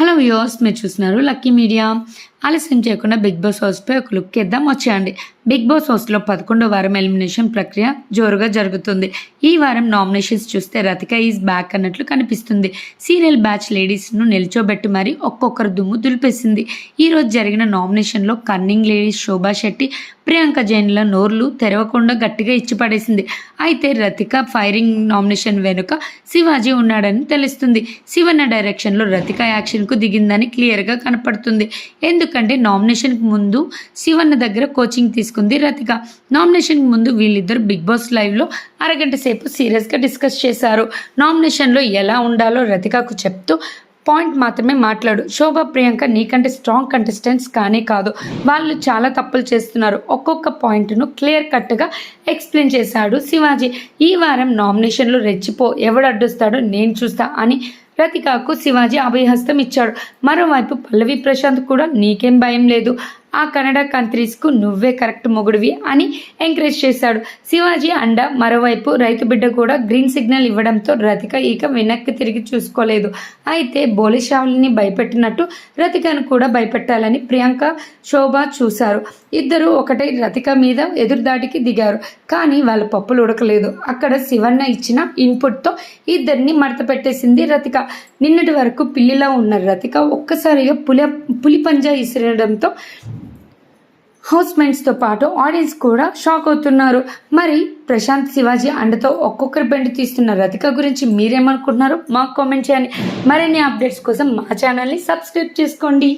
Hello viewers మీరు చూస్తున్నారు lucky media ఆలస్యం చేయకుండా బిగ్ బాస్ హౌస్పై ఒక లుక్ ఇద్దాం వచ్చేయండి. బిగ్ బాస్ హౌస్లో పదకొండో వారం ఎలిమినేషన్ ప్రక్రియ జోరుగా జరుగుతుంది. ఈ వారం నామినేషన్స్ చూస్తే రతిక ఈజ్ బ్యాక్ అన్నట్లు కనిపిస్తుంది. సీరియల్ బ్యాచ్ లేడీస్ను నిల్చోబెట్టి మరి ఒక్కొక్కరు దుమ్ము దులిపేసింది. ఈరోజు జరిగిన నామినేషన్లో కన్నింగ్ లేడీస్ శోభా శెట్టి ప్రియాంక జైన్ల నోర్లు తెరవకుండా గట్టిగా ఇచ్చిపడేసింది. అయితే రతిక ఫైరింగ్ నామినేషన్ వెనుక శివాజీ ఉన్నాడని తెలుస్తుంది. శివన్న డైరెక్షన్లో రతిక యాక్షన్కు దిగిందని క్లియర్గా కనపడుతుంది. ఎందుకంటే నామినేషన్కి ముందు శివన్న దగ్గర కోచింగ్ తీసుకుంది రతిక. నామినేషన్కి ముందు వీళ్ళిద్దరు బిగ్ బాస్ లైవ్లో అరగంట సేపు సీరియస్గా డిస్కస్ చేశారు. నామినేషన్లో ఎలా ఉండాలో రతికకు చెప్తూ పాయింట్ మాత్రమే మాట్లాడు. శోభ ప్రియాంక నీకంటే స్ట్రాంగ్ కంటెస్టెంట్స్ కానే కాదు. వాళ్ళు చాలా తప్పులు చేస్తున్నారు. ఒక్కొక్క పాయింట్ను క్లియర్ కట్గా ఎక్స్ప్లెయిన్ చేశాడు శివాజీ. ఈ వారం నామినేషన్లు రెచ్చిపో. ఎవడు అడ్డొస్తాడో నేను చూస్తా అని రతికాకు శివాజీ అభయహస్తం ఇచ్చాడు. మరోవైపు పల్లవి ప్రశాంత్ కూడా నీకేం భయం లేదు. ఆ కన్నడ కంట్రీస్కు నువ్వే కరెక్ట్ మొగుడివి అని ఎంకరేజ్ చేశాడు. శివాజీ అండ మరోవైపు రైతు బిడ్డ కూడా గ్రీన్ సిగ్నల్ ఇవ్వడంతో రతిక ఇక వెనక్కి తిరిగి చూసుకోలేదు. అయితే బోలిషావులిని భయపెట్టినట్టు రతికను కూడా భయపెట్టాలని ప్రియాంక శోభ చూశారు. ఇద్దరు ఒకటే రతిక మీద ఎదురుదాటికి దిగారు. కానీ వాళ్ళ పప్పులు ఉడకలేదు. అక్కడ శివన్న ఇచ్చిన ఇన్పుట్తో ఇద్దరిని మడత పెట్టేసింది రతిక. నిన్నటి వరకు పిల్లిలా ఉన్న రతిక ఒక్కసారిగా పులి పులి పంజా ఇసిరడంతో హౌస్మెంట్స్తో తో పాటు ఆడియన్స్ కూడా షాక్ అవుతున్నారు. మరి ప్రశాంత్ శివాజీ అండతో ఒక్కొక్కరి బెండ్ తీస్తున్న రతిక గురించి మీరేమనుకుంటున్నారో మాకు కామెంట్ చేయండి. మరిన్ని అప్డేట్స్ కోసం మా ఛానల్ని సబ్స్క్రైబ్ చేసుకోండి.